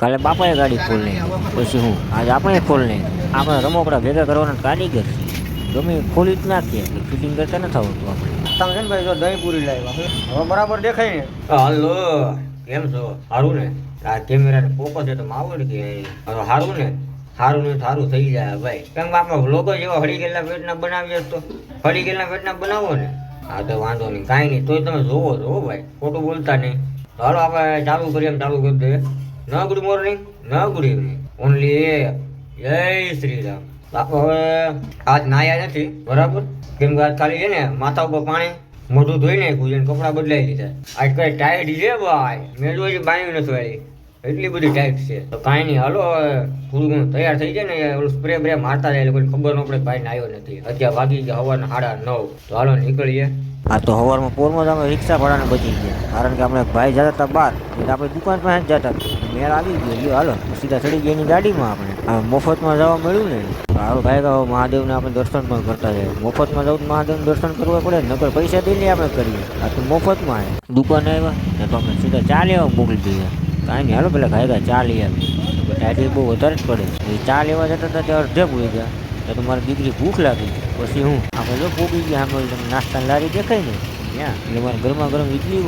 કાલે બાપાએ ગાડી ખોલ નહીં પછી હું? આજે આપણે ખોલ નહીં આપણે રમકડા ભેગા કરવાના કારીગર ગમે ખોલી જ નાખીએ ફિટિંગ કરતા નથી આવતું આપણે. તમે છે ને ભાઈ જો દહીં પૂરી લાવ્યા હવે બરાબર દેખાય ને? હાલો. કેમ છો? સારું ને? આ કેમેરા ફોકસ છે તો આવડે કે સારું ને? સારું ને સારું થઈ જાય ભાઈ. કેમ આપણે લોકો જેવા હળી ગયેલા પેટના બનાવીએ તો? હળી ગયેલા પેટના બનાવો ને? હા તો વાંધો નહીં. કાંઈ નહીં. તોય તમે જોવો છો હો ભાઈ. ખોટું બોલતા નહીં. ચાલો આપણે ચાલુ કરીએ એમ ચાલુ કરી દઈએ. ન ગુડ મોર્નિંગ, ન ગુડ ઇવનિંગ. ઓનલી જય શ્રી રામ તો હવે આજ નાયા નથી, બરાબર? કેમ કે આજ ખાલી છે ને, માથા ઉપર પાણી, મોઢું ધોઈ નાખ્યું છે કપડાં બદલાઈ લીધા. આજ કઈ ટાઈટ છે ભાઈ? મેં જોઈ બાયું નથી વાળી. એટલી બધી ટાઈટ છે. તો કાંઈ નહીં, હાલો થોડું ઘણું તૈયાર થઈ જાય ને ઓલું સ્પ્રે બ્રે મારતા જાય કોઈ ખબર ન પડે ભાઈ આવ્યો નથી. અત્યારે વાગી ગયા હવાના સાડા નવ. તો હાલો, નીકળીએ. આ તો સવારમાં પોરમાં જ અમે રિક્ષા ભાડાને બચી ગયા. કારણ કે આપણે ભાઈ જતા હતા બહાર. એટલે આપણે દુકાન પાસે જ જતા મેળ આવી ગયો. લ્યો, હાલો. સીધા ચડી ગયા એની ગાડીમાં આપણે. આ મફતમાં જવા મળ્યું ને. સારું ભાઈ, કહો, મહાદેવને આપણે દર્શન પણ કરતા જાય મફતમાં જવું મહાદેવનું દર્શન કરવા પડે નકર પૈસા દઈને આપણે કરીએ. આ તો મફતમાં દુકાન આવ્યા ને તો આપણે સીધા ચા લેવા મોકલી દઈએ કાંઈ નહીં, હાલો, પેલા ગાયકા ચા લઈ આવી ટાઈટ બહુ વધારે જ પડે. એ ચા લેવા જતા હતા તે અડધે ભૂલી ગયા. તો તમારી દીકરી ભૂખ લાગી. પછી હું આપણે જો પોગી ગયા આમાં તમે નાસ્તા લારી દેખાય ને. ત્યાં એટલે મારે ગરમા ગરમ ઇડલી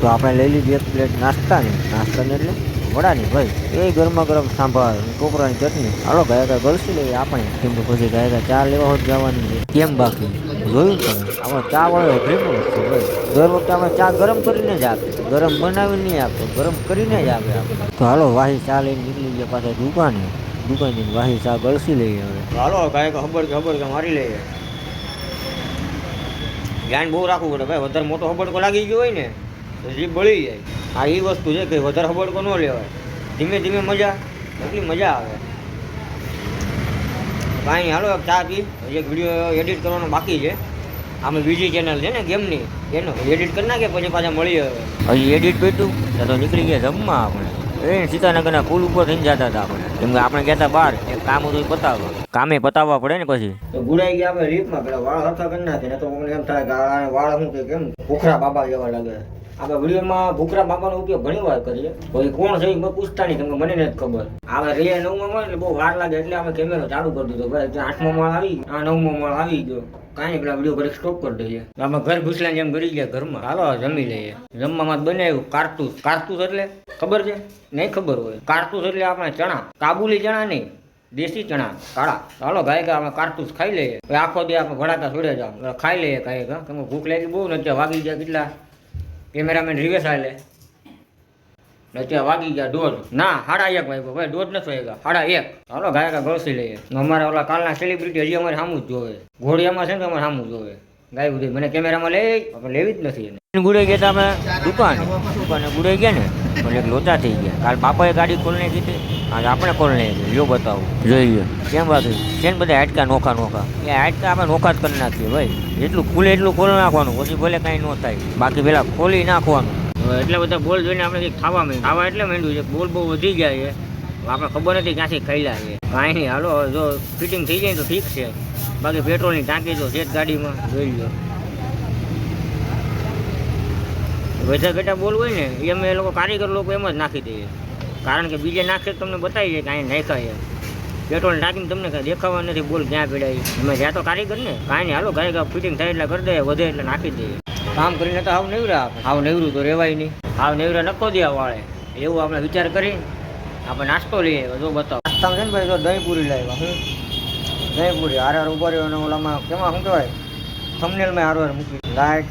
તો આપણે લઈ લીધી એક પ્લેટ નાસ્તાની નાસ્તાની એટલે વડાની ભાઈ. એ ગરમા ગરમ સાંભાર કોપરાની ચટણી. હાલો ગાયકા ગળસી લઈએ આપણે. કેમ કે પછી ગાયકા ચા લેવા હોત જવાની છે. કેમ બાકી? જોયું તમે? આપણે ચા વાળો ડ્રીમ છે ભાઈ. દર વખતે આપણે ચા ગરમ કરીને જ આપે ગરમ બનાવીને નહીં આપે ગરમ કરીને જ આપે આપણે. તો હાલો વાહી ચા લઈને નીકળી ગયા પાછા દુકાને. દુકાન જઈને વાહી ચા ગળસી લઈએ હવે. હાલો કાંઈ ખબર કે ખબર કે મારી લઈએ. ધ્યાન બહુ રાખવું પડે. ભાઈ વધારે મોટો હબડકો લાગી ગયો હોય ને તો જીભ બળી જાય. આ એ વસ્તુ છે કે વધારે હબડકો ન લેવાય. ધીમે ધીમે મજા એટલી મજા આવે. કાંઈ હાલો એક ચા પી. એક વીડિયો એડિટ કરવાનો બાકી છે. આમાં બીજી ચેનલ છે ને ગેમની. એનો એડિટ કરી નાખે પછી પાછા મળીએ હજી એડિટ કર્યું તો નીકળી ગયા જમવા આપણે. એ, સીતાનગરના પુલ ઉપર થઈને જતા હતા આપણે. કેમ કે આપણે ગયા બહાર, એક કામ હતું એ પતાવવા. કામે પતાવવા પડે ને પછી. તો ગુડાઈ ગયા આપણે રીપમાં પેલા વાળ હરખા કરી નાખે ને તો એમ થાય કે વાળ શું કે, કેમ? ભૂખરા બાબા જેવા લાગે. આપણે વિડીયોમાં ભૂખરા બાબાનો ઉપયોગ ઘણી વાર કરીએ. કોઈ કોણ છે એ પૂછતા નહીં, કેમ મને નથી ખબર. આપણે રે નવમાં મળે એટલે બહુ વાર લાગે, એટલે આપણે કેમેરો ચાલુ કરી દીધો. ભાઈ આઠમો માળ આવી આ નવમો માળ આવી ગયો. કાંઈ પેલા વીડિયો ઘરે સ્ટોપ કરી દઈએ. આપણે ઘર ઘૂસલા જેમ કરી ગયા ઘરમાં. હાલો જમી લઈએ. જમવામાં બનાવ્યું કારતૂસ. કારતૂસ એટલે ખબર છે? નહીં ખબર હોય. કારતૂસ એટલે આપણે ચણા. કાબુલી ચણા નહીં, દેશી ચણા. કાળા. ચાલો ગાય કે આપણે કારતૂસ ખાઈ લઈએ. આખો દે આપણે ભડાકા છોડે જાવ ખાઈ લઈએ કાંઈ કે ભૂખ લાગી બહુ નથી વાગી ગયા કેટલા? કેમેરામેન રિવેસ આલે અત્યારે વાગી ગયા દોઢ. ના, સાડા એક વાગ્યો ભાઈ, દોઢ નથી વાગ્યા, સાડા એક. ચાલો ગાયકા ગળસી લઈએ. અમારે ઓલા કાલના સેલિબ્રિટી હજી અમારે સામું જ જોવે. ઘોડિયામાં છે ને અમારે સામું જોવે. ગાય બધી મને કેમેરામાં લઈ આપણે લેવી જ નથી એને. ગુડે ગયા અમે દુકાન. દુકાને ગુડે ગયા ને એટલે એક લોચા થઈ ગયા. કાલ બાપાએ ગાડી ખોલને કીધી આજે આપણે ખોલને લ્યો બતાવું. જોઈએ કેમ બાકી છે? ને બધા હાટકા નોખા નોખા. એ હાટકા આપણે નોખા જ કરી નાખીએ ભાઈ. જેટલું ખુલે એટલું ખોલી નાખવાનું. પછી ભલે કાંઈ ન થાય. બાકી પેલા ખોલી નાખવાનું. એટલા બધા બોલ જોઈને આપણે કંઈક ખાવા માંડ્યું. ખાવા એટલે માંડ્યું છે. બોલ બહુ વધી ગયા છે. આપણે ખબર નથી ક્યાંથી ખાઈ છે. કાંઈ નહીં. હાલો જો ફિટિંગ થઈ જાય તો ઠીક છે. બાકી પેટ્રોલની ટાંકી જો જ ગાડીમાં, જોઈ લો. વધારે ઘટા બોલ હોય ને એ અમે એ લોકો કારીગર લોકો એમ જ નાખી દઈએ. કારણ કે બીજે નાખે તમને બતાવી જાય કે નાખ્યા નાખાય પેટ્રોલ ટાંકીને તમને કાંઈ દેખાવા નથી, બોલ ક્યાં પીડાય અમે જ્યાં તો કારીગર ને, કાંઈ નહીં, હાલો કાંઈ ફિટિંગ થાય એટલે કરી દઈએ, વધે એટલે નાખી દઈએ. કામ કરીને તો હાવ નેવરા હાવ નેવરું તો રહેવાય નહીં. હાવ નેવરા નખો દેવા વાળે. એવું આપણે વિચાર કરી આપણે નાસ્તો લઈએ જો બતાવો. નાસ્તામાં છે ને ભાઈ જો દહીં પૂરી લાવ્યા હું દહીં પૂરી હારે ઊભો રહ્યો અને ઓલામાં કેમાં શું કહેવાય? થંબનેલમાં હારો હારે મૂકી લાઈટ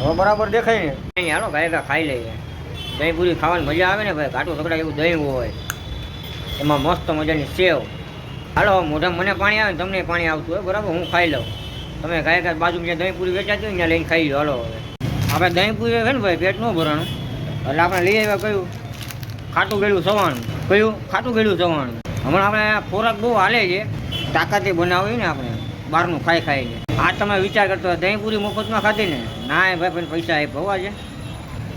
હવે બરાબર દેખાય ને? નહીં, હાલો ગાયકા ખાઈ લઈએ. દહીં પૂરી ખાવાની મજા આવે ને, ભાઈ, ઘાટું સકડા એવું દહીં હોય. એમાં મસ્ત મજાની સેવ. હાલો મોઢા મને પાણી આવે તમને પાણી આવતું હોય, બરાબર, હું ખાઈ લઉં. તમે ગાયકા બાજુ જ્યાં દહીં પૂરી વેચાતી હોય ત્યાં લઈને ખાઈ લો હાલો, હવે. આપણે દહીં પૂરી છે ને, ભાઈ, પેટ ન ભરાણું એટલે આપણે લઈ આવ્યા કયું? ખાટું ગળ્યું સવાણું કયું? ખાટું ગળ્યું સવાણું હમણાં આપણે ખોરાક બહુ હાલે છે. તાકાતે બનાવી ને આપણે. બહારનું ખાઈ ખાઈને આ તમે વિચાર કરતો દહીં પૂરી મફતમાં ખાધી ને? ના એ ભાઈ પૈસા એ ભવા છે.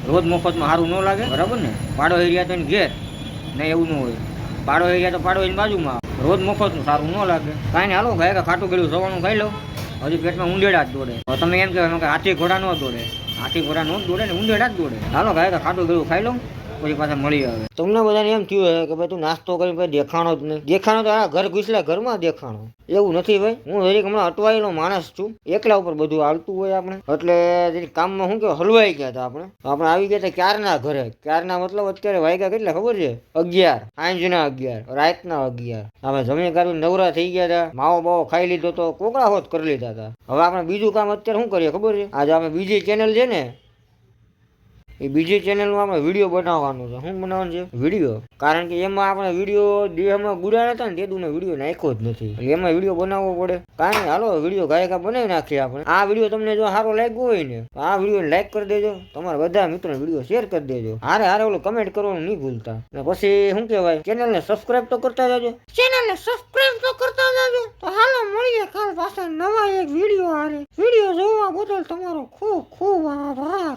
રોજ મફતમાં સારું ન લાગે. બરાબર ને? પાડો એરિયા તો એને ઘેર. નહીં એવું ન હોય. પાડો એરિયા તો પાડો એની બાજુમાં. રોજ મફતનું સારું ન લાગે. કાંઈ ને હાલો ગાય ખાટું ગળ્યું સવારનું ખાઈ લો હજી પેટમાં ઉંદેડા જ દોડે. તમે એમ કહેવાય કે હાથી ઘોડા ન દોડે. હાથી ઘોડા ન દોડે ને ઉંદેડા જ દોડે. હાલો ગાય કે ખાટું ગળ્યું ખાઈ લો પછી પાછા મળી આવે. તમને બધાને એમ થયું હે કે ભાઈ તું નાસ્તો કરી ભાઈ દેખાણો જ નહીં. દેખાણો તો આ ઘર ઘૂસલા ઘરમાં દેખાણો. એવું નથી ભાઈ. હું જરીક હમણાં અટવાયેલો માણસ છું. એકલા ઉપર બધું આવતું હોય આપણે. એટલે જરીક કામમાં શું કે હલવાઈ ગયા હતા આપણે. આપણે આવી ગયા હતા ક્યારના ઘરે? ક્યારના મતલબ અત્યારે વાગ્યા કેટલા ખબર છે? અગિયાર. સાંજના અગિયાર. રાતના અગિયાર. આપણે જમી કાઢી નવરા થઈ ગયા હતા. માવો બાવો ખાઈ લીધો તો કોકડા હોત કરી લીધા હતા. હવે આપણે બીજું કામ અત્યારે શું કરીએ ખબર છે? આજે આપણે બીજી ચેનલ છે ને એ બીજી ચેનલમાં આપણે વીડિયો બનાવવાનો છે. શું બનાવવાનું છે? વીડિયો કારણ કે એમાં આપણે વીડિયો દેહમાં ગુડા હતા ને તેદુને વીડિયો નાખ્યો જ નથી. એમાં વીડિયો બનાવવો પડે. કાંઈ હાલો વીડિયો ગાયકા બનાવી નાખીએ આપણે. આ વીડિયો તમને જો સારો લાગ્યો હોય ને આ વીડિયો લાઈક કરી દેજો. તમારા બધા મિત્રોને વીડિયો શેર કરી દેજો. હારે હારે ઓલું કમેન્ટ કરવાનું નહીં ભૂલતા. ને પછી શું કહેવાય? ચેનલને સબસ્ક્રાઇબ તો કરતા જજો. ચેનલને સબસ્ક્રાઇબ તો કરતા જજો. તો હાલો, મળીએ કાલ પાછા નવા એક વીડિયો હારે. વીડિયો જોવા બદલ તમારો ખૂબ ખૂબ આભાર.